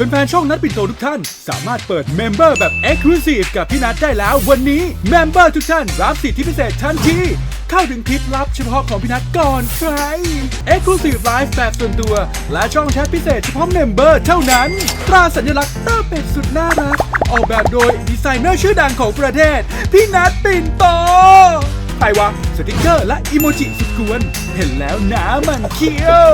แฟนๆช่องนัดปิ่นโตทุกท่าน สามารถเปิดเมมเบอร์แบบ Exclusive กับพี่นัดได้แล้ววันนี้เมมเบอร์ทุกท่านรับสิทธิพิเศษทันทีเข้าถึงคลิปลับเฉพาะของพี่นัดก่อนใคร Exclusive Live แบบส่วนตัว และช่องแชทพิเศษเฉพาะเมมเบอร์เท่านั้น ตราสัญลักษณ์ต้าเป็ดสุดน่ารัก ออกแบบโดยดีไซเนอร์ชื่อดังของประเทศ พี่นัดปิ่นโต ไปวะสติกเกอร์และอีโมจิสุดกวน เห็นแล้วหนามันเคี้ยว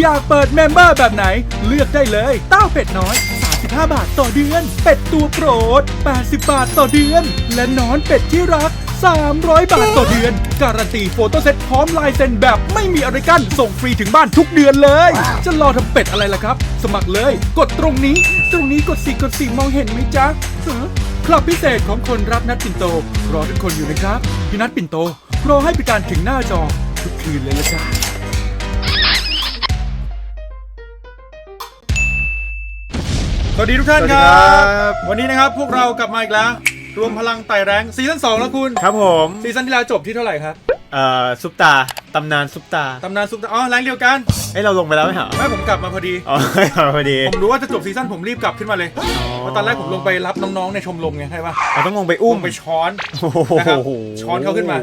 อยากเปิดเมมเบอร์แบบไหน เลือกได้เลยเต้าเป็ดน้อย 35 บาทต่อเดือน เป็ดตัวโปรด 80 บาทต่อเดือน และนอนเป็ดที่รัก 300 บาทต่อเดือน การันตีโฟโต้เซตพร้อมลายเซ็นแบบไม่มีอะไรกั้นส่งฟรีถึงบ้านทุกเดือนเลย จะรอทำเป็ดอะไรล่ะครับ สมัครเลย กดตรงนี้ ตรงนี้กดสี่กดสี่มองเห็นไหมจ๊ะ คลับพิเศษของคนรักนัดปิ่นโต รอทุกคนอยู่นะครับ พี่นัดปิ่นโตรอให้บริการถึงหน้าจอ ทุกคืนเลยละจ้าสวัสดีทุกท่านสวัสคดีรัครับบวันนี้นะครับพวกเรากลับมาอีกแล้ว รวมพลังไต่แรงซีซั่น2แล้วคุณ ครับผมซีซั่นที่แล้วจบที่เท่าไหร่ครับ เอ่อซุปตา ตำนานซุปตา ตำนานซุปตา อ๋อแรงเดียวกัน เอ้ยเราลงไปแล้วไหมฮะแม่ผมกลับมาพอดี อ๋อพอดี ผมรู้ว่าจะจบซีซั่นผมรีบกลับขึ้นมาเลยเพราะตอนแรกผมลงไปรับน้องๆในชมรมไงใช่ปะเราต้องลงไปอุ้อุ้มมไปช้อนโอ้โหนะครับช้อนเขาขึ้นมา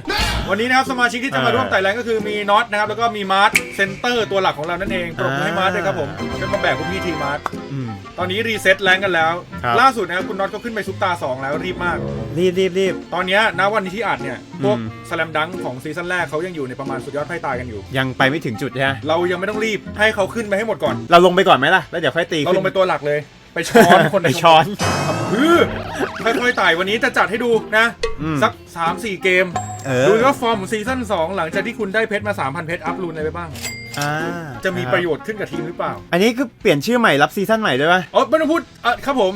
วันนี้นะครับสมาชิกที่จะมาอ่าร่วมไต่แรงก็คือมีน็อตนะครับแล้วก็มีมาร์ทเซนเตอร์ตัวหลักของเรานั่นเองปรบมือให้มาร์ทด้วยครับผมช่วยมาแบกพวกพี่ทีมาร์ทอืมตอนนี้รีเซ็ตแรงกันแล้วครับล่าสุดนะครับคุณน็อตก็ขึ้นไปซุปตาสองแล้วรีบมาก รีบรีบรีบตอนเนี้ยณวันนี้ที่อัดเนี่ยพวกอืมสแลมดังของซีซั่นแรกเขายังอยู่ในประมาณสุดยอดไพ่ตายกันอยู่ ยังไปไม่ถึงจุดใช่ไหมเรายังไม่ต้องรีบให้เขาขึ้นไปให้หมดก่อน เราลงไปก่อนไหมล่ะ แล้วเดี๋ยวค่อยตีเราขึ้นลงไปตัวหลักเลย ไปช้อนคน ไปช้อนคือค่อยๆไต่วันนี้จะจัดให้ดูนะ อืม สัก 3-4 เกม เออดูว่าฟอร์มของซีซั่น2 หลังจากที่คุณได้เพชรมา 3,000 เพชรอัพรูนอะไรไปบ้าง อ่าจะมีประโยชน์ขึ้นกับทีมหรือเปล่า อันนี้คือเปลี่ยนชื่อใหม่รับซีซั่นใหม่ด้วยป่ะ อ๋อไม่ต้องพูดอะครับผม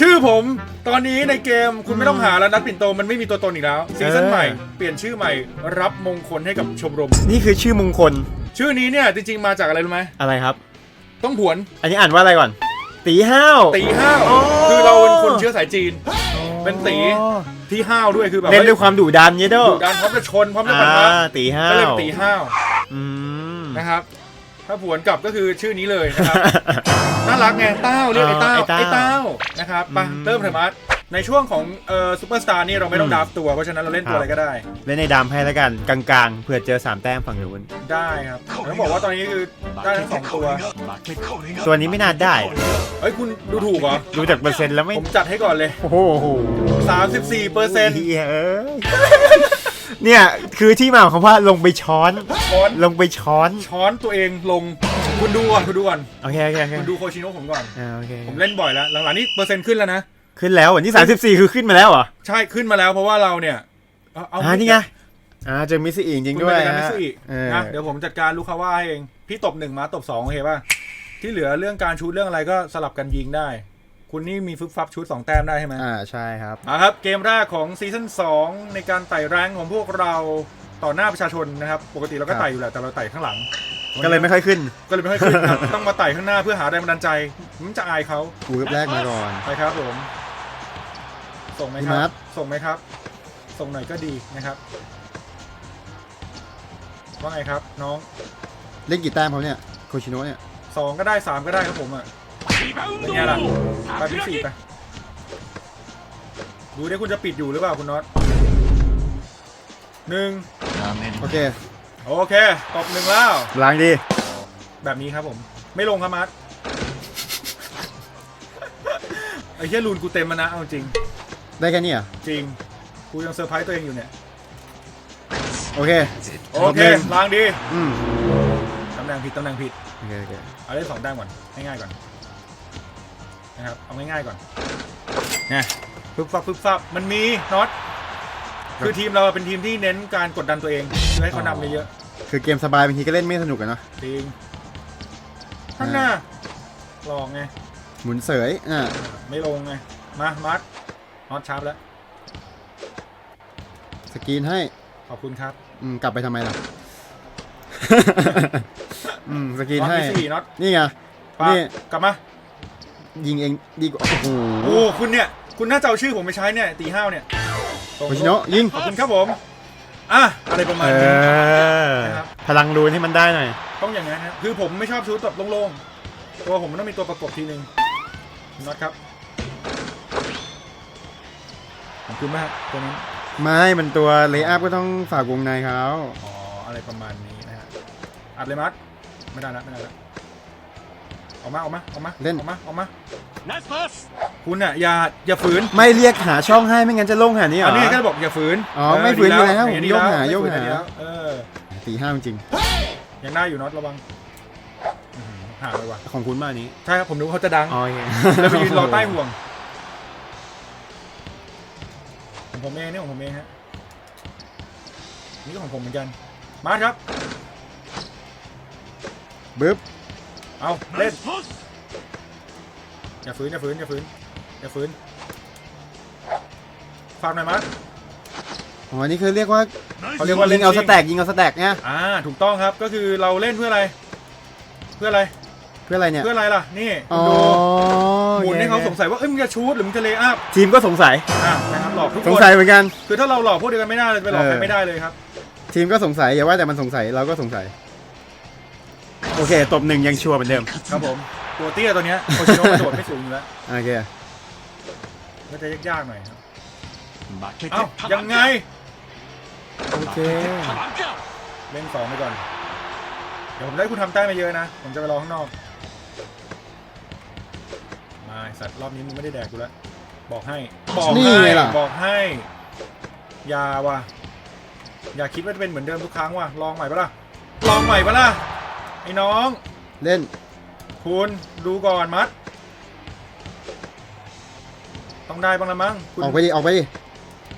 ชื่อผมตอนนี้ในเกมคุณไม่ต้องหาแล้วนัดปิ่นโตมันไม่มีตัวตนอีกแล้วซีซั่นเออ ใหม่ เปลี่ยนชื่อใหม่รับมงคลให้กับชมรม นี่คือชื่อมงคล ชื่อนี้เนี่ยจริงๆมาจากอะไรรู้ไหมอะไรครับ ต้องผวนอันนี้อ่านว่าอะไรก่อน ตีห้าว ตีห้าวอ๋อ คือเราเป็นคนเชื้อสายจีน เป็นตีอ๋อที่ห้าวด้วยคือแบบเล่นด้วยความดุดันเยโดดุดันพร้อมจะชนพร้อมจะปะอ่าทะตีห้าก็เลยวเป็นตีห้าวอืมนะครับ ถ้าผวนกลับก็คือชื่อนี้เลยนะครับ น่ารักไงเต้าเรียกไอ้เต้าอ๋อไอ้เต้าไอ้เต้านะครับไปอืมเริ่มเถอะมัด ในช่วงของเอ่อซูเปอร์สตาร์นี่เราไม่ต้องอืมดราฟตัว เพราะฉะนั้นเราเล่นตัวครับอะไรก็ได้ เล่นในดามให้แล้วกันกลางๆเผื่อเจอสามแต้มฝั่งนู้นได้ครับต้องบอกว่าตอนนี้คือได้ทั้งสองตัว ตัวนี้ไม่น่าได้เฮ้ยคุณดูถูกเหรอ ดูจากเปอร์เซ็นต์แล้วไม่ ผมจัดให้ก่อนเลย โอ้โห34เปอร์เซ็นต์เอ้ยเนี่ย คือที่มาของคำว่าลงไปช้อน ช้อน ลงไปช้อน ช้อนตัวเองลง คุณดูก่อนคุณดูก่อน โอเคโอเคโอเคคุณดูโคชิโนะผมก่อน อ่าโอเค ผมเล่นบ่อยแล้ว หลังๆนี่เปอร์เซ็นต์ขึ้นแล้วนะ ขึ้นแล้ววันที่34คือขึ้นมาแล้วเหรอใช่ขึ้นมาแล้วเพราะว่าเราเนี่ยเอาเอาอ่านี่ไงอ่าเจอมิสซี่อีกจริงคุณด้วยเป็นการมิฮะสอีเออนะเดี๋ยวผมจัดการลูกค้าว่าเอง พี่ตบหนึ่งมาตบสองโอเคป่ะที่เหลือเรื่องการชูดเรื่องอะไรก็สลับกันยิงได้ คุณนี่มีฟึบฟับชุดสองแต้มได้ใช่ไหมอ่าใช่ครับอะครับ เกมแรกของซีซั่น2ในการไต่แรงของพวกเราต่อหน้าประชาชนนะครับ ปกติเราก็ครับไต่อยู่แหละแต่เราไต่ข้างหลัง ก็เลยไม่ค่อยขึ้น ก็เลยไม่ค่อยขึ้นครับต้องมาไต่ข้างหน้าเพื่อหาแรงบันดาลใจมันจะอายเขากูแรกมาก่อนไปครับผม ส่งไหมคพี่นัรับทส่งไหมครับ ส่งหน่อยก็ดีนะครับ ว่าไงครับ น้องเล่นกี่แต้มเขาเนี่ยโคชิโนะเนี่ยสองก็ได้สามก็ได้ครับผมอะเป็นไงล่ะไปที่สี่ไปดูดิคุณจะปิดอยู่หรือเปล่าคุณน็อตหนึ่งโอเคโอเคตบหนึ่งแล้ว ล้างดีแบบนี้ครับผม ไม่ลงครับมัดไอ้เหี้ยลูนกูเต็มมานะเอาจริง ได้แค่นี้เหรอะจริง กูยังเซอร์ไพรส์ตัวเองอยู่เนี่ย โอเคโอเคตบหนึ่งล้างดีอืมตำแหน่งผิดตำแหน่งผิด โอเคโอเคเอาเล่นสองแต้มก่อนง่ายๆก่อนนะครับเอาง่ายๆก่อนนะฟึบฟับฟึบฟับมันมีน็อตคือทีมเราเป็นทีมที่เน้นการกดดันตัวเองเพื่อให้เขานำเยอะคือเกมสบายบางทีก็เล่นไม่สนุกกันเนาะๆจริงข้างหน้าลองไงหมุนเสยอ่าไม่ลงไงมามัด น็อตชาร์ปแล้ว สกรีนให้ ขอบคุณครับอืม กลับไปทำไมล่ะ อืม สกรีนน็อตให้ ที่สี่น็อตนี่ไง ปานี่ กลับมา ยิงเองดีกว่า โอ้โหโอ้คุณเนี่ย คุณน่าจะเอาชื่อผมไปใช้เนี่ย ตีห้าวเนี่ยส่งโคชิโนะยิง ขอบคุณครับผม อะ อะไรประมาเอณนี้ อ นะครับ พลังรูนให้มันได้หน่อย ต้องอย่างนั้นครับคือผมไม่ชอบชุดแบบโล่งตัวผมมันต้องมีตัวประกบทีหนึ่งน็อตครับ ของคุณไหมฮะตัวนั้นไม่มันตัวเลย์อัพก็ต้องฝากวงในเขาอ๋ออะไรประมาณนี้นะฮะอัดเลยมัดไม่ได้ละไม่ได้ละออกมาออกมาออกมาออกมาออกมาคุณอะอย่าอย่าฝืนไม่เรียกหาช่องให้ไม่งั้นจะลงหานี้เหรอัอนนี้ก็บอกอย่าฝืนอ๋อไม่ฝืนอยู่แล้วดีโยกหา ไม่โยกฝืนหาดีแล้วเออสี่ห้าจริงยังได้อยู่น็อตระวังอื้อหือห่างเลยว่ะของคุณมากนี้ใช่ครับผมนึกว่าเขาจะดัง อ๋อโอเคแล้วไปยืนรอใต้ห่วง ของผมเองนี่ของผมเองฮะนี่ก็ของผมเหมือนกัน มาครับ บึ๊บ เอาเล่น อย่าฝืนอย่าฝืนอย่าฝืนอย่าฝืนฝากหน่อยมัดอ๋อนี่คือเรียกว่าเขาเรียกว่ายิเล่นงเอาจสริงแต็กยิงเอาสแต็กเนี่ยอ่าถูกต้องครับก็คือเราเล่นเพื่ออะไร เพื่ออะไรเพื่ออะไรเนี่ยเพื่ออะไรล่ะ นี่อ๋คุอณดูหมุนให้เขาสงโอคสัยว่า เอ้ยมึงจะชูดหรือมึงจะเลย์อัพทีมก็สงสัย อะนะครับหลอกทุกสงคน สัยเหมือนกัน คือถ้าเราหลอกพวกเดียวกันไม่ได้เลยไปหลอกใครเออ ไม่ได้เลยครับ ทีมก็สงสัยอย่าว่าแต่มันสงสัยเราก็สงสัย โอเค ตบหนึ่งยังชัวร์เหมือนเดิมครับผม ตัวเตี้ยตัวเนี้ยโคชิโนะกระโดดไม่สูงอยู่แล้วโอเคก็จะยากๆหน่อยครับเอ้าเอ้ายัยังงไงไง โอเคเล่นสองไปก่อน เดี๋ยวผมได้คุณทำแต้มมาเยอะนะ ผมจะไปรอข้างนอก มาไอ้สัตว์รอบนี้มึงไม่ได้แดกกูแล้วบอกให้บอกนี่ให้ไงล่ะ บอกให้อย่าว่ะอย่าคิดว่าจะเป็นเหมือนเดิมทุกครั้งว่ะลองใหม่ปะล่ะลองใหม่ปะล่ะไอ้น้อง เล่น คุณดูก่อนมัด ต้องได้บ้างละมั้งคุณ ออกไปดิ ออกไปดิ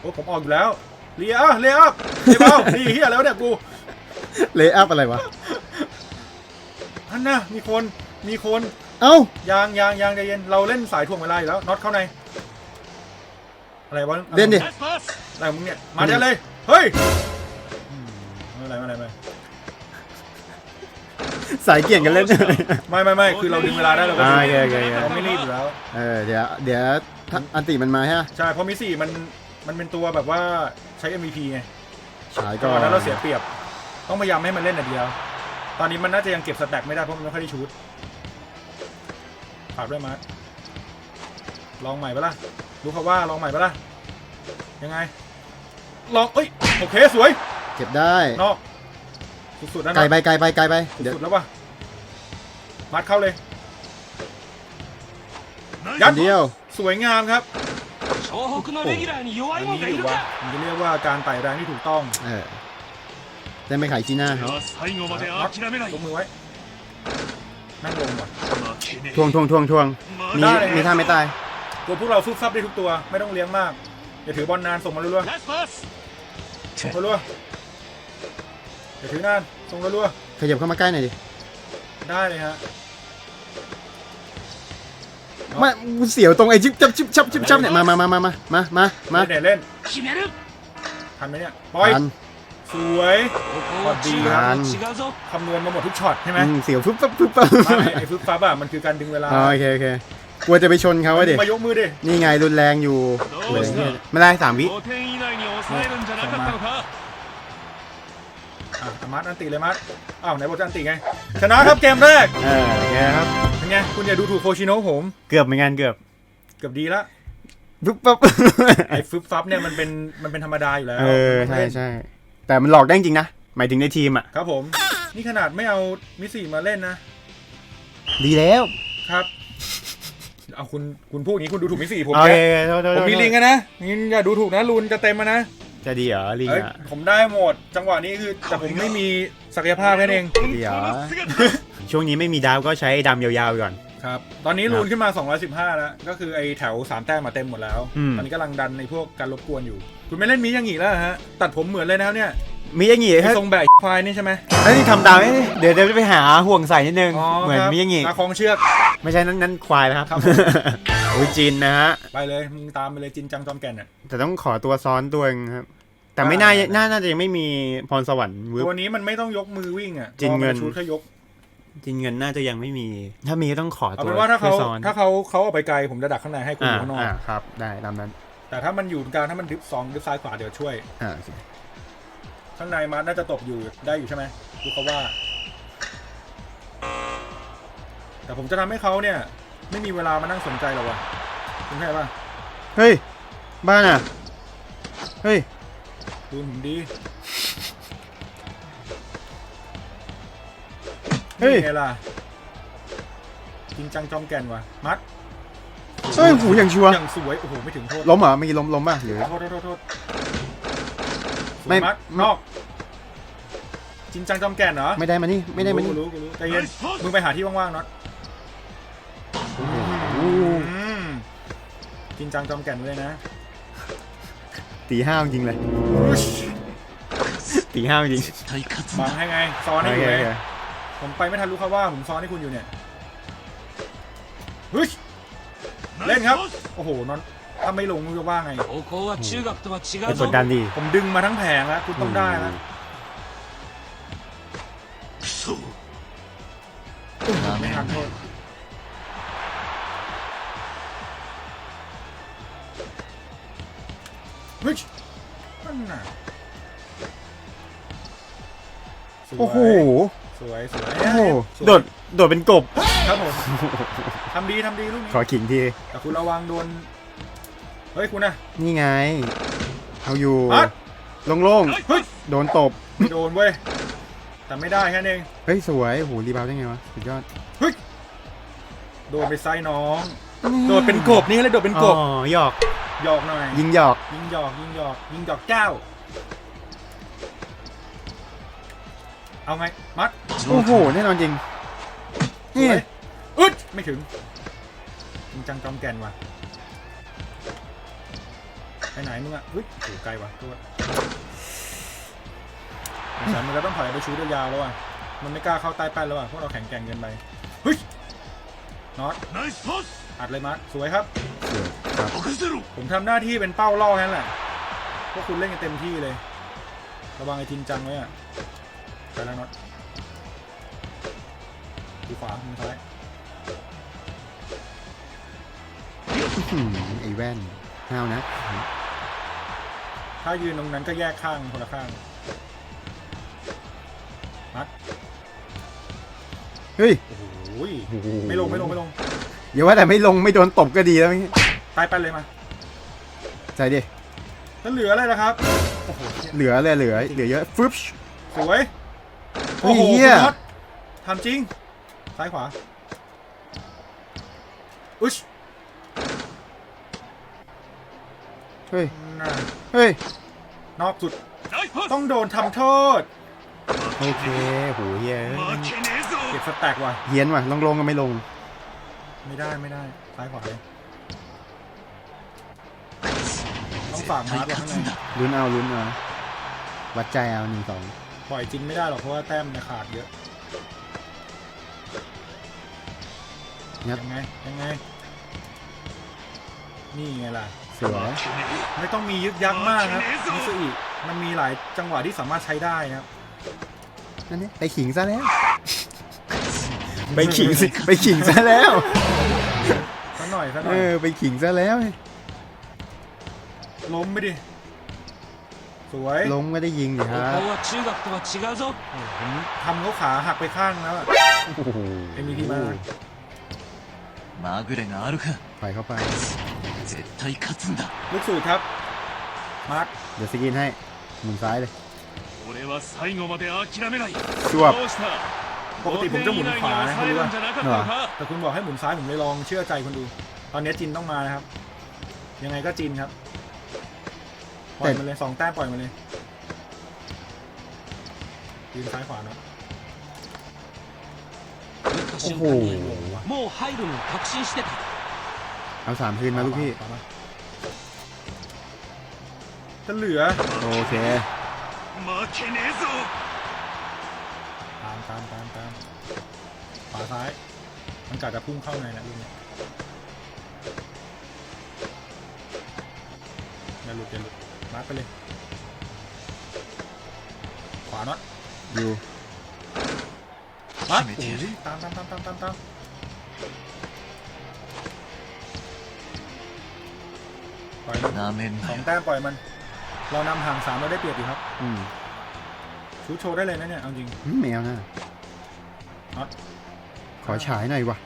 โอ้ผมออกอยู่แล้วเลียอะเลียอัพเลียเบา ดีเฮียแล้วเนี่ยกูเลย์อัพอะไรวะอันน่ะมีคนมีคน เอ้า ยางยางยางใจเย็นเราเล่นสายถ่วงเวลาอยู่แล้วน็อตเข้าในอะไรวะเล่นดิอะไรของมึงเนี่ยมาเดี๋ยวเลยเฮ้ยอืมไม่เป็นไรไม่เป็นไรไม่เป็นไรสายเกี่ยงกันเล่น ไม่ไม่ไม่คือเราดึงเวลาได้เราก็อ่าดึงโอเคโอเคโอเค เราไม่รีบอยู่แล้ว เออเดี๋ยวเดี๋ยวถ้าอันติมันมาฮะใช่เพราะมิสี่มันมันเป็นตัวแบบว่าใช้ MVP ไงฉายก่ก่ออนนนั้นเราเสียเปรียบ ต้องพยายามให้มันเล่นแต่เดียว ตอนนี้มันน่าจะยังเก็บสแต็กไม่ได้เพราะมันไม่ค่อยได้ชูด ฝากด้วยมาร์คลองใหม่ปะล่ะรู้เขาว่าลองใหม่ปะล่ะยังไง ลองเอ้ยโอเคสวย เก็บได้ นอกสุดๆนะ ไกล นะ ไปไกลไปไกลไปเดี๋ยว สุดๆแล้วว่ะมัดเข้าเลย อันเดียว สวยงามครับ 湘北のレギュラーに弱 อั い น もん นี้ が อย ยู่ る วะ か มันจะเรียกว่าการไต่แรงที่ถูกต้อง เออได้ไม่ขายจีน่าเขา 俺は最後まで諦めない ยกมือไว้ นั่งลงก่อน 負けね ทวงทวงทวงทวงมีได้ มีท่าไม่ตาย ตัวพวกเราซุบซับได้ทุกตัวไม่ต้องเลี้ยงมากอย่าถือบอลนานส่งมาลุรัวๆรัวๆอย่าถือนานส่งรัวขยับเข้ามาใกล้หน่อยดิได้เลยฮะมาเสียวตรงไอ้จิ๊บจับจิ๊บจับจิ๊บจับเนี่ยมามามามามามามามาเล่นเล่นทันไหมเนี่ยปล่อยทัน สวยพอดีครับ คำนวณมาหมดทุกช็อตใช่ไหมเสียวฟึบฟับฟึบฟับไอ้ฟึบฟับอะมันคือการดึงเวลาโอเคโอเคกลัวจะไปชนเขาอะเด็กมายกมือดินี่ไงรุนแรงอยู่โอ้ยช่ไม่ได้สามวิอะมาร์ตอันติเลยมาร์ตอ้าวไหนบอกจะอันติไง ชนะครับเกมแรกเออโอเคครับเป็นไงคุณอย่าดูถูกโคชิโนผม เกือบเหมือนกันเกือบเกือบดีละฟึบฟับไอ้ฟึบฟับเนี่ยมันเป็นมันเป็นธรรมดาอยู่แล้วเออใช่ใช่ แต่มันหลอกได้จริงนะหมายถึงในทีมอะครับผม นี่ขนาดไม่เอามิสซี่มาเล่นนะ ดีแล้วครับ เอาคุณคุณพูดอย่างนี้คุณดูถูกมิสซี่ผมโอเนะโทผมมีลิงอะนะงั้อย่าดูถูกนะลูนจะเต็มมานะจะดีเหรอลิงอะผมได้หมด จังหวะนี้คือแต่ผมไม่มีศักยภาพแค่นั้นเองดีเหรอช่วงนี้ไม่มีดาวก็ใช้ไอ้ดำยาวๆก่อน ครับ ตอนนี้ลูนขึ้นมา 215 แล้ว ก็คือไอแถว 3 แต้มมาเต็มหมดแล้วตอนนี้กำลังดันในพวกการรบกวนอยู่ คุณไม่เล่นมียังอีกแล้วเหรอฮะ ตัดผมเหมือนเลยนะครับเนี่ยมีอย่างงี้ไอ้ถ้าทรงแบบควายนี่ใช่ไหมเอ้ยนี่ทำดาวให้ดิเดี๋ยวเดี๋ยวจะไปหาห่วงใส่นิดนึง อ๋อเหมือนครับมีอย่างงี้ตาคล้องเชือก ไม่ใช่นั้นนั้นควายแล้วครับครับโอ้ยจินนะฮะ ไปเลยมึงตามไปเลยจินจังจอมแก่นอะ แต่ต้องขอตัวซ้อนตัวเองครับ แต่ไม่น่าได้น่าน่าจะยังไม่มีพรสวรรค์วึบตัวนี้มันไม่ต้องยกมือวิ่งอะจินเงิน พอมัชุดแค่ยกจินเงินน่าจะยังไม่มี ถ้ามีก็ต้องขอเอาตัวเป็นว่าถ้าเขาช่ยซ้อนถ้าเขาเขาเอาไปไกลผมจะดักข้างในให้คุณออ่ายู่ข้างนอก อ่าครับ ได้ตามนั้น แต่ถ้ามันอยู่กลางถ้ามันดิฟซองดิฟซ้ายขวาเดี๋ยวช่วย อ่าโอเคข้างในมาน่าจะตบอยู่ได้อยู่ใช่ไหมดูเขาว่า แต่ผมจะทำให้เขาเนี่ย ไม่มีเวลามานั่งสนใจหรอกวะคุณเข้าใจป่ะเฮ้ย บ้านอะ เฮ้ย ดูผมดีเฮ้ย นี่ไงล่ะจริงจังจอมแก่นว่ะมัด เฮ้ยหูอย่างชัวร์อย่างสวย โอ้โห ไม่ถึงโทษล้มเหรอเมื่อกี้ล้มล้มป่ะหรือ โทษโทษโทษโทษไม่ ไม่มัดนอก จริงจังจอมแก่นเหรอไม่ได้มานี่ไม่ได้มานี่รู้รู้รู้ใจเย็นมึงไปหาที่ว่างๆน็อตโอ้โหอืมจริงจังจอมแก่นเลยนะตีห้าจริงเลยตีห้าจริงบังให้ไงซ้อนโอให้อเคยู่โอไงเคผมไปไม่ทันรู้ครับว่าผมซ้อนให้คุณอยู่เนี่ยเฮ้ยเล่นครับ โอ้โหนอนถ้าไม่ลงจะว่าไงโอ้โหชื่อกับตันดีผมดึงมาทั้งแผงแล้วคุณต้องได้แล้วไม่หันโทษเฮ้ยนั่นน่ะโอ้โห สวยสวยโอ้โห โดด โดดเป็นกบ ครับผม ทำดีทำดีลูกนี้ขอขิงที แต่คุณระวังโดน เฮ้ยคุณนะ นี่ไง เอาอยู่อัด โล่งเฮ้ยๆ โดนตบ ไม่โดนเว้ย แต่ไม่ได้แค่นั้นเอง เฮ้ย สวยโหรีบาวได้ไงวะ สุดยอดโดนไปไซน้อง โดดเป็นกบนี่เลยโดดเป็นกอ๋บอหยอก หยอกหน่อย ยิงหยอก ยิงหยอกยิงหยอกยิงหยอกเจ้า เอาไง มัด โอ้โห แน่นอนจริงสนี่วย อึดไม่ถึงจริงจังจอมแก่นว่ะไปไหนมึงอะอึดอยู่ไกลว่ะตัวฉันมันก็ต้องถอยไปชูดยยาวแล้วอะมันไม่กล้าเข้าใต้แป้นแล้วอะพวกเราแข็งแกร่งเกินไปเฮ้ยน็อตอัดเลยมาร์สวยครับผมทำหน้าที่เป็นเป้าล่อแค่นั้นแหละพวกคุณเล่นกันเต็มที่เลย ระวังไอ้จิงจังไว้อะไปแล้วน็อตดูขวามือซ้าย อื้อหือไอ้แว่นห้าวนะ ถ้ายืนตรงนั้นก็แยกข้างคนละข้างมัดเฮ้ย โอ้โหโอ้โห ไม่ลงไม่ลงไม่ลงอย่าว่าแต่ไม่ลงไม่โดนตบก็ดีแล้วนี่ตายไปเลยมาใจดิ แล้วเหลืออะไรล่ะครับโอ้โหเหลือเลยเหลือ เหลือเยอะฟึบ สวยเฮ้ยโอ้โหเหี้ย คุณน็อตทำจริง ซ้ายขวาอุ๊ย เเฮ้ยเฮ้ย นอกสุด ต้องโดนทำโทษ โอเคหูเฮียเอ้เก็บสแต็กว่ะ เฮียนว่ะลงลงก็ไม่ลง ไม่ได้ไม่ได้ซ้ายขวาเลยต้องฝากมาร์คไว้ข้างในลุ้นเอาลุ้นเอาวัดใจเอาหนึ่งสองปล่อยจริงไม่ได้หรอกเพราะว่าแต้มมันขาดเยอะ ยัดยังไงยังไง นี่ไงล่ะ สวย ไม่ต้องมียึกยักมากครับมิสอิมันมีหลายจังหวะที่สามารถใช้ได้นะครับ นั่นนี่ไปขิงซะแล้ว ไปขิงสิไปขิงซะแล้ว สักหน่อยสักหน่ เอ อย อไปขิงซะแล้ว ล้มไปดิ สวย ลงก็ได้ยิงดิ こ ฮะ こは中学とは違うぞ ผมทำเขาขาหักไปข้างแล้วอะ โอ้โห เอ็มวีพีมา まぐれがあるか ปล่อยเข้าไป 絶対勝つんだ ลูกสูตรครับ มาร์ค เดี๋ยวสกินให้หมุนซ้ายเลย 俺は最後まで諦めない สวบ どうした ปกติผมจะหมุนขวานะ 5 คุณรู้ 点以内に抑える ป่ะ んじゃなかったのか แต่คุณบอกให้หมุนซ้ายผมเลยลองเชื่อใจคุณดู ตอนนี้จินต้องมานะครับ ยังไงก็จินครับ ปล่อยมันเลยสองแต้มปล่อยมันเลยยืนซ้ายขวาเนาะ 打った瞬間にもう入るのを確信してた เอาสามคืนมาลูกพี่ จะเหลือ โอเค ตามตามตามตามขวาซ้าย มันกะจะพุ่งเข้าในแหละลูกเนี่ยอย่าหลุดอย่าหลุดมาไปเลย ขวาเนาะตอยู่มาโอ้ยตามตามตามตามตามตาม ปล่อยมัน なめん ส な อง よ แต้มปล่อยมัน เรานำห่างสามเราได้เปรียบอยู่ครับ อืม ชูโชว์ได้เลยนะเนี่ยเอาจริง อืมไม่เอานะ น็อต ขอฉายหน่อยวะ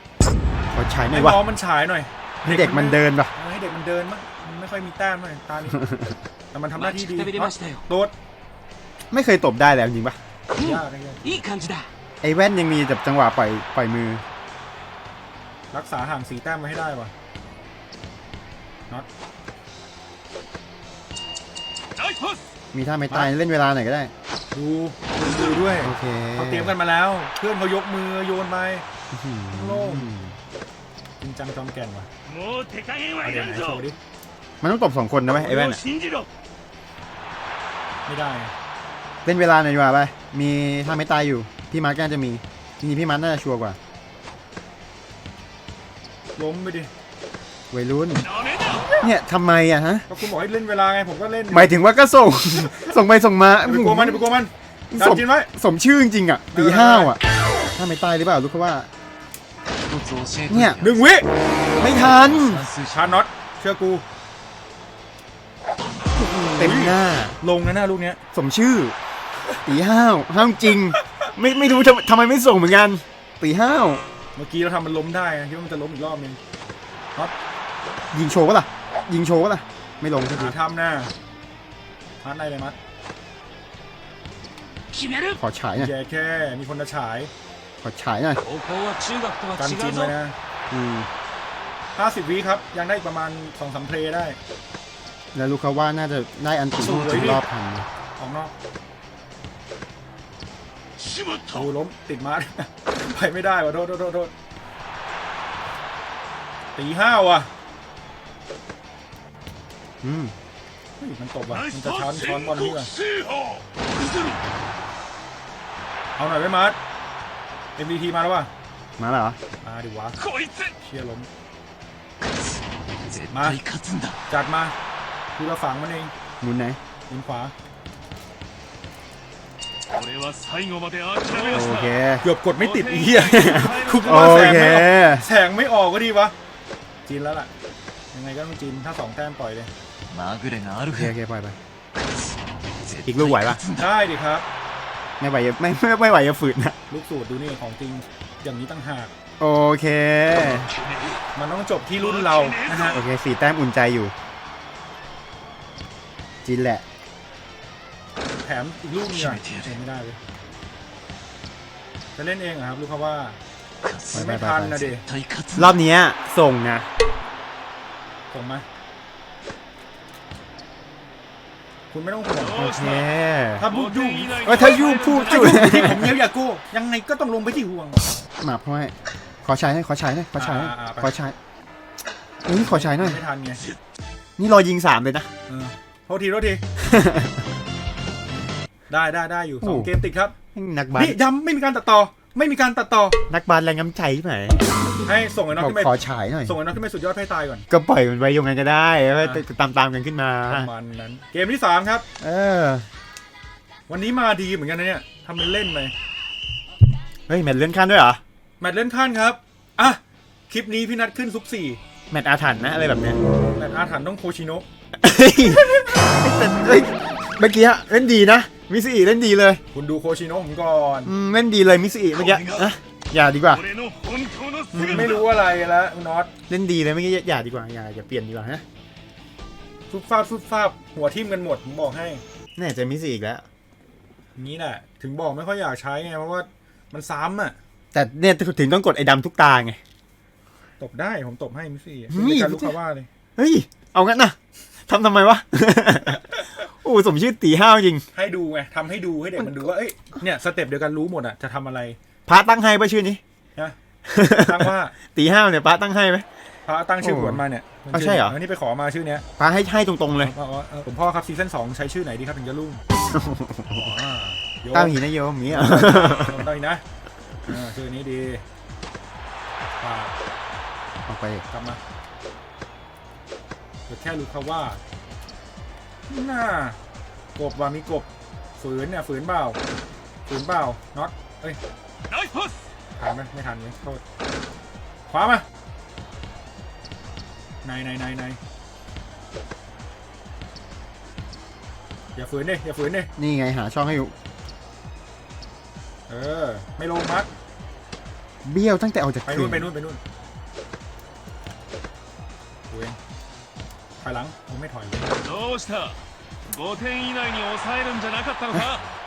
ขอฉายหน่ ให้ อยวะ น้องมันฉายหน่อย ให้เด็กมันเดินปะ เออให้เด็กมันเดินมั้งมันไม่ค่อยมีแต้มเลยตานี้ แต่มันทำหน้า 待 ที่ ち ดี くたびれましたよ โดด ไม่เคยตบได้แล้วจริงปะ ยากเลย いい感じだ ไอ้แว่นยังมีแบบจังหวะปล่อยปล่อยมือ รักษาห่างสีแต้มมาให้ได้ว่ะน็อต มีท่าไม่ตายเล่นเวลาหน่อยก็ได้ ดูดูด้วยเคเขาเตรียมกันมาแล้ว เพื่อนเขายกมือโยนไปโล่งจริงจังจอมแก่นว่ะเอาเดี๋ยวไหนโชว์ดิมันต้องตบสองคนนะไหมไอ้แว่นไม่ได้ เล่นเวลาหน่อยดีกว่าไปมีท่าไม่ตายอยู่พี่มาร์กน่จะมีทีนี้พี่มาร์กน่าจะชัวร์กว่าล้มไปดิ วัยรุ่น เนี่ยทำไมอะฮะ ก็คุณบอกให้เล่นเวลาไงผมก็เล่นหมายถึงว่าก็ส่ง ส่งไปส่งมาไปกลัวมันไปกลัวมันสมจริงไหมสมชื่อจริงอะตีห้าวอะถ้าไม่ตายหรือเปล่าลูกเขาว่า เนี่ยหนึ่งวิไม่ทันชาน็อตเชื่อกูเต็มหน้า ลงนะหน้าลูกเนี้ย สมชื่อ ตีห้าวห้ามจริง ไม่ไม่รู้ทำไมไม่ส่งเหมือนกัน ตีห้าว เมื่อกี้เราทำมันล้มได้คิดว่ามันจะล้มอีกรอบนึงครับ ยิงโชว์ปะล่ะ ยิงโชว์ปะล่ะ ไม่ลงสักที หาทำหน้ามัดอะไรเลยมัด 決める ขอฉายหน่อย แย่แค่มีคนจะฉาย ขอฉายหน่อย 高校は中学とは การ 違 จิ う น ぞ ไว้นะ อืม 50วิครับ ยังได้อีกประมาณ2อสามเพลย์ได้ แล้วลูกเขาว่าน่าจะได้อันติ สวยดิ ถึงรอบพันนะ ออกนอก しまった ดูล้มติดมา ไปไม่ได้ว่ะโทษโทษโทษโทษตีห้าว่ะ อืมมันตบว่ะมันจะช้อนช้อนบอลนี่ก่อนเอาหน่อยไปมาร์ท MVP มาแล้วว่ะมาแล้วเหรอมาดิวะเชียร์ล้มมาจัดมาคือเราฝังมันเองหมุนไหนหมุนขวาโอเคเกือบกดไม่ติดเฮียคุกมาแสงไม่ออกแสงไม่ออกก็ดีวะจีนแล้วล่ะยังไงก็ต้องจีนถ้าสองแต้มปล่อยเลย まぐれがある โอเค か โอเคปล่อยไป 絶 อีกลูกไหวปะ 勝つんだ ได้ดิครับ ไม่ไหวอย่าไม่ไม่ไม่ไหวอย่าฝืนนะ ลูกสูตรดูนี่ของจริง อย่างนี้ตั้งหาก โอเค มันต้องจบที่รุ่นเรานะฮะ โอเคสี่แต้มอุ่นใจอยู่ จินแหละ แถมอีกลูกนึงอ่ะเองไม่ได้เลยจะเล่นเองเหรอครับรู้เขาว่า มันไม่ทันนะดิ 絶対勝つん ร だ อบเนี้ยส่งนะ ส่งมา คุณไม่ต้องห่วงโอเคถ้าพูดยุ่งเอ้ยถ้ายูพูดถ้าจุยุ่งที่ผมเยียวยากูยังไงก็ต้องลงไปที่ห่วงหมาพ่อยขอใช้ให้ขอใช้ให้ขอใช้ให้อ่าอ่าไปขอใช้นี่ขอใช้หน่อยไม่ทันไงนี่รอยิงสามเลยนะเออโทษทีโทษทีได้ได้ได้อยู่สองโอ้เกมติดครับนักบาสนี่ย้ำไม่มีการตัดต่อ ไม่มีการตัดต่อ นักบาสแรงน้ำใจที่ไหนให้ส่งไอ้น้องขอขึ้นไปขอฉายหน่อย ส่งไอ้น้องขึ้นไปสุดยอดให้ตายก่อน ก็ปล่อยมันไว้ยังไงก็ได้แล้วก็ตามตามๆกันขึ้นมา ประมาณนั้น เกมที่สามครับ เออ วันนี้มาดีเหมือนกันนะเนี่ยทำเป็นเล่นไปเฮ้ยแมตช์เลื่อนขั้นด้วยเหรอ แมตช์เล่นขั้นครับ อะ คลิปนี้พี่นัดขึ้นซุปสี่แมตช์อาถรรพ์นะอะไรแบบเนี้ย แมตช์อาถรรพ์ต้องโคชิโนะ เฮ้ยแต่เฮ้ย เมื่อกี้ฮะเล่นดีนะมิซิอิเล่นดีเลย คุณดูโคชิโนะผมก่อนเล่นดีเลยมิซิอิเมื่อกี้อะอย่าดีกว่า ไม่รู้อะไรแล้วน็อตเล่นดีเลยเมื่อกี้อย่าดีกว่าอย่าอย่าเปลี่ยนดีกว่าฮะฟุบฟาบฟุบฟาบหัวทิ่มกันหมดผมบอกให้แน่ใจมิซิอีกแล้วนี่แหละ ถึงบอกไม่ค่อยอยากใช้ไงเพราะว่ามันซ้ำอะ แต่เนี่ยถึงต้องกดไอ้ดำทุกตาไงตบได้ผมตบให้มิซิอีเป็นการลูกค้าว่าเลยเฮ้ยเอางั้นนะทำทำไมวะ อ้สมชื่อตีห้าวจริง ให้ดูไงทำให้ดูให้เด็กมันดูว่าเอ้ยเนี่ยสเต็ปเดียวกันรู้หมดอะจะทำอะไรพระตั้งให้ปะชื่อนี้ นะตั้งว่าตีห้าวเนี่ยพระตั้งให้ไหม พระตั้งชื่อหวนมาเนี่ยอ้าวใช่เหรอ นนี้ไปขอมาชื่อเนี้ยพระให้ให้ตรงๆเลยพ่อว่าเออผมพ่อครับซีซั่นสองใช้ชื่อไหนดีครับถึงจะรุ่งอ่าโยมก้าวหินนะโยมอย่างงี้เหรอโยมต้องอีกนะอ่าชื่อนี้ดีอ่าออกไป กลับมาเดี๋ยวแค่รู้เขาว่า น่ากบว่ามีกบฝืนเนี่ยฝืนเปล่าฝืนเปล่าน็อกเอ้ยทันไหมไม่ทันเลยโทษขวามาในในในในอย่าฝืนเลยอย่าฝืนเลยนี่ไงหาช่องให้อยู่ เออ ไม่ลงมัดเบี้ยวตั้งแต่ออกจากไปนู่นไปนู่นไปนู่นเว้ย อยหลังผมไม่ถอยเลย どうした5点以内に抑えるんじゃなかったのか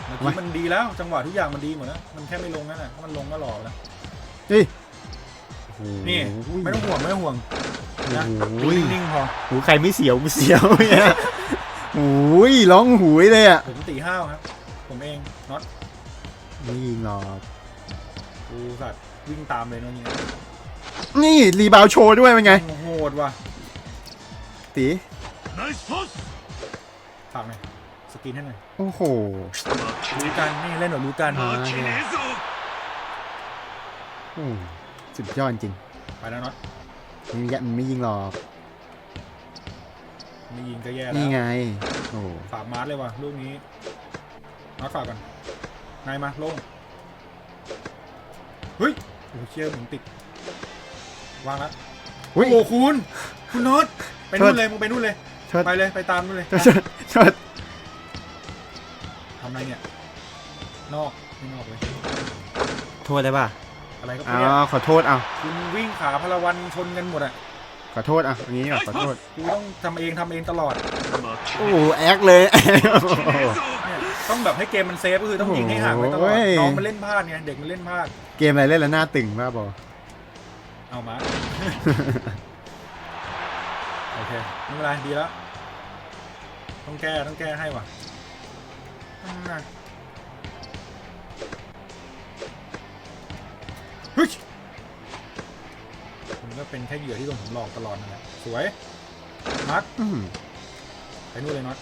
เมื่อกี้มันดีแล้ว จังหวะทุกอย่างมันดีหมดนะมันแค่ไม่ลงนั่นแหละถ้ามันลงก็หล่อแล้ว เฮ้ย นี่ ไม่ต้องห่วงไม่ต้องห่วงนะ โอ้ย นิ่งๆพอ หูใครไม่เสียวกูเสียวเนี่ยโอ้ยร้องหูยเลยอ่ะ ผมตีห้าวครับ ผมเองน็อต ไม่ยิงหรอก กูสัตว์วิ่งตามเลยเนาะเนี่ย นี่รีบาวโชว์ด้วยเป็นไง โหดว่ะ ตีฝากหน่อยสกรีนให้หน่อยโอ้โหรู้กันนี่เล่นหนูรู้กันมาอืสุดยอดจริงไปแล้วเนาะมันยันไม่ยิงหรอกไม่ยิงก็แย่แล้วนี่ไงโอ้ฝากมาร์สเลยว่ะลูกนี้มาร์ฝากกันนายมาลงเฮ้ยโอ้เชี่ยหมุนติดวางแล้วโอ้โหคุณ คุณน็อต ไปนู่นเลยมึงไปนู่นเลยไปเลยไปตามนู่นเลยเชิทำอะไรเนี่ยนอกไม่นอกเลยโทษได้ป่ะอะไรก็อ๋อเพื่อนขอโทษอะคุณวิ่งขาพลวันชนกันหมดอะขอโทษอะอย่างนี้ก่อนขอโทษกูต้องทำเองทำเองตลอดโอ้โหแอคเลยต้องแบบให้เกมมันเซฟก็คือต้องยิงให้ห่างไว้ตลอดน้องมันเล่นพลาดไงเด็กมันเล่นพลาดเกมอะไรเล่นแล้วหน้าตึงมากบอเอามา อเคไม่เป็นไรดีแล้ว ต้องแก้ต้องแก้ให้ว่ะมันก็เป็นแค่เหยื่อที่โดนผมหลอกตลอดนั่นแหละสวยนัดไปนู่นเลยนัด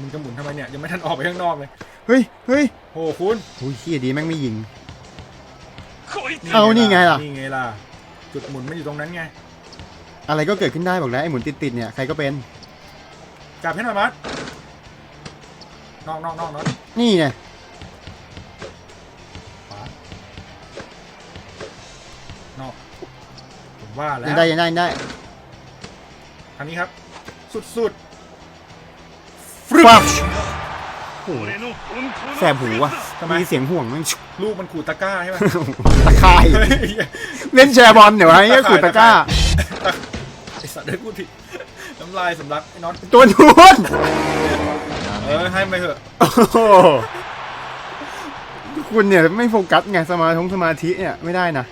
มึงจะหมุนทำไมเนี่ยยังไม่ทันออกไปข้างนอกเลยเฮ้ยเฮ้ยโอ้คุณโอ้ยเฮียดีแม่งไม่ยิงเอานี่ไงล่ะนี่ไงล่ะจุดหมุนไม่อยู่ตรงนั้นไง อะไรก็เกิดขึ้นได้บอกแล้วไอ้หมุนติดๆเนี่ยใครก็เป็นจับให้หน่อยมัดนอกนอกนอกนอกนี่ไงนอกผมว่าแล้วได้ยังได้ยังได้อันนี้ครับ สุดสุดฟรึบโอ้โแสบหูว่ะมมีเสียงห่วงมั้งลูกมันขู่ตะก้าใช่ไหมตะข่ายเล่นแชร์บอลเดี๋ยวไอ้ขู่ตะก้า ได้พูดผิดน้ำลายสำลักไอ้น็อตตัวนู้นเออให้ไปเถอะคุณเนี่ยไม่โฟกัสไงสมาธิสมาธิเนี่ยไม่ได้นะ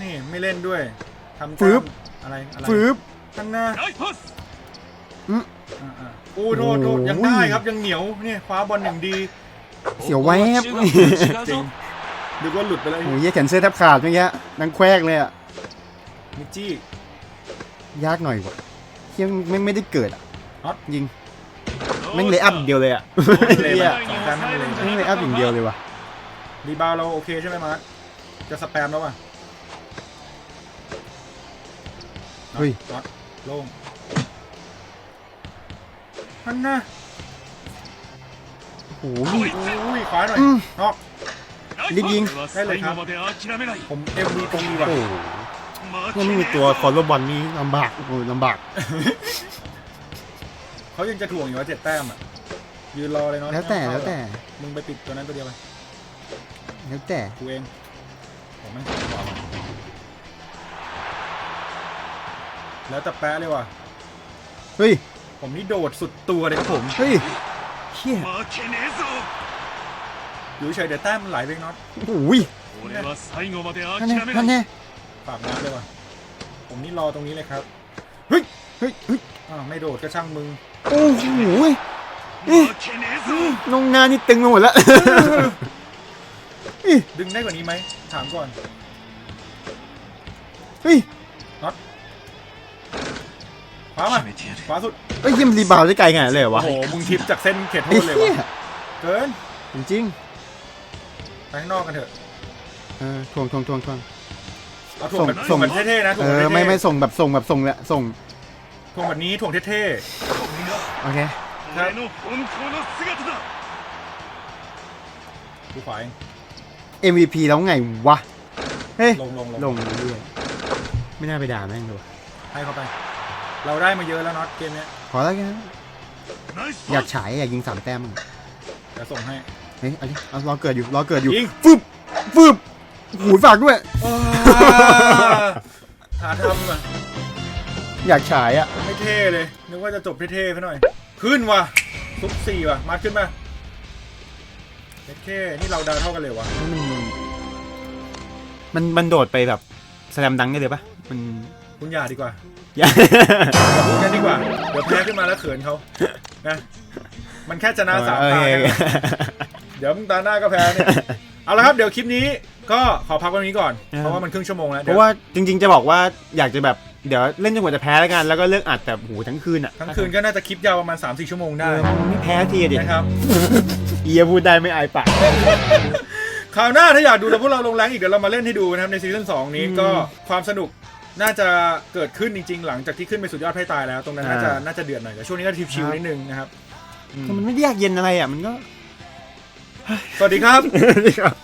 นี่ไม่เล่นด้วยทำฟืบอะไรฟืบ ข้างหน้าอืม อ่อ้โทษโทษยังได้ครับยังเหนียวนี่ยคว้าบอลอย่างดีเสียวแวบ จริงดูว่าหลุดไปแล้วโอ้ยยแขนเสื้อแทบขาดเมื่อกี้นังแควกเลยอะ มิจี้ ยากหน่อยกว่าเฮียไม่งไม่ได้เกิดอะน็อต ยิงแม่งเลยอัพอย่างเดียวเลยอะเลยแบเลยสองการเลยแม่งเลยอัพอย่างเดียวเลยว่ะรีบาวเราโอเคใช่ไหมมาร์คจะสแปมแล้วป่ะเฮ้ยน็อตโล่งฮันน่าโอ้ยโอ้ยขวาหน่อยอือก รีบยิง ได้เลยครับ ผมเอฟมวีตรงนี้ว่ะ ก็ไม่มีตัวฟอลโลบอลนี้ลำบากโอ้ยลำบาก เขายังจะถ่วงอยู่ว่าเจ็ดแต้มอะยืนรอเลยเนาะแล้วแต่แล้วแต่มึงไปปิดตัวนั้นตัวเดียวไปแล้วแต่กูเองผมไม่แล้วแต่แปะเลยว่ะเฮ้ยผมนี่โดดสุดตัวเลยผมเฮ้ยเฮียอยู่เฉยเดี๋ยวแต้มไหลไปน็อตโอ้ยนั่นแน่นั่นแน่ ฝากน้ำเลยว่ะ ผมนี่รอตรงนี้เลยครับ เฮ้ย เฮ้ยเฮ้ยอ้าไม่โดดก็ช่างมึง โอ้โหน้องงานนี่ตึงไปหมดแล้ว ดึงได้กว่านี้ไหม ถามก่อน เฮ้ยน็อตขวามาขวาสุด เฮ้ยยิมรีบาวได้ไกลไงเลยวะ โอ้โห มึงทิปจากเส้นเขตโทษเลยวะเกิน จริงๆไปข้างนอกกันเถอะ เออทวงทวงทวงทวง เอาถ่วงแบบ ส่ ถ่ว ง งแบบเท่ๆนะถ่ว เอง แบบ อ เท่ๆ ไม่ไม่ส่งแบบส่งแบบส่งแหละส่ง ถ่วงแบบนี้ถ่วงเท่ โอเค 俺の本当の姿だ ๆกูขวาเอง MVP แล้วไงวะ เฮ้ย ลงลงลง ลงเรื่อยไม่น่าไปด่าแม่งเลย ให้เขาไป เราได้มาเยอะแล้วน็อตเกมเนี้ย พอแล้วกัน ナイス อยา パ ก ス ฉายอยากยิงสามแต้มมั่ง เดี๋ยวส่งให้ เฮ้ยเอาดิเอารอเกิดอยู่รอเกิดอยู่ ยิง ฟึบฟึบ หูฝากด้วยทหาทำอะ อยากฉายอะ ไม่เท่เลย นึกว่าจะจบเท่ๆไปหน่อย ขึ้นว่ะซุปสี่ว่ะ มาขึ้นมาเท่ๆนี่เราดาวเท่ากันเลยวะมัน มันโดดไปแบบสแลมดังได้เลยปะมันคุณอย่าดีกว่าอย่า อย่าพูดกันดีกว่า เดี๋ยวแพ้ขึ้นมาแล้วเขินเขานะมันแค่ชนะสามโอตาเคแค่นั้นเดี๋ยวมึงตาหน้าก็แพ้เนี่ย เอาละครับ เดี๋ยวคลิปนี้ ก็ขอพักไว้ตรงนี้ก่อน เพราะว่ามันครึ่งชั่วโมงแล้วเพราะว่าจริง ๆ จะบอกว่าอยากจะแบบเดี๋ยวเล่นจนกว่าจะแพ้แล้วกัน แล้วก็เลิกอัดแบบโหทั้งคืนอะทั้งคืนก็น่าจะคลิปยาวประมาณ 3-4 ชั่วโมงเอได้อมันไม่แพ้ทีอะดินะครับเอียพูดได้ไม่อายปากคราวหน้าถ้าอยากดูแล้วพวกเราลงแรงอีกเดี๋ยวเรามาเล่นให้ดูนะครับในซีซั่น2นี้อืมก็ความสนุกน่าจะเกิดขึ้นจริง ๆ หลังจากที่ขึ้นไปสุดยอดไพ่ตายแล้วตรงนั้นน่าจะอ่าน่าจะเดือดหน่อยแต่ช่วงนี้ก็ชิวๆนิดนึงนะครับแต่มันไม่ได้ยากเย็นอะไรอะมันก็ สวัสดีครับนี่ครับ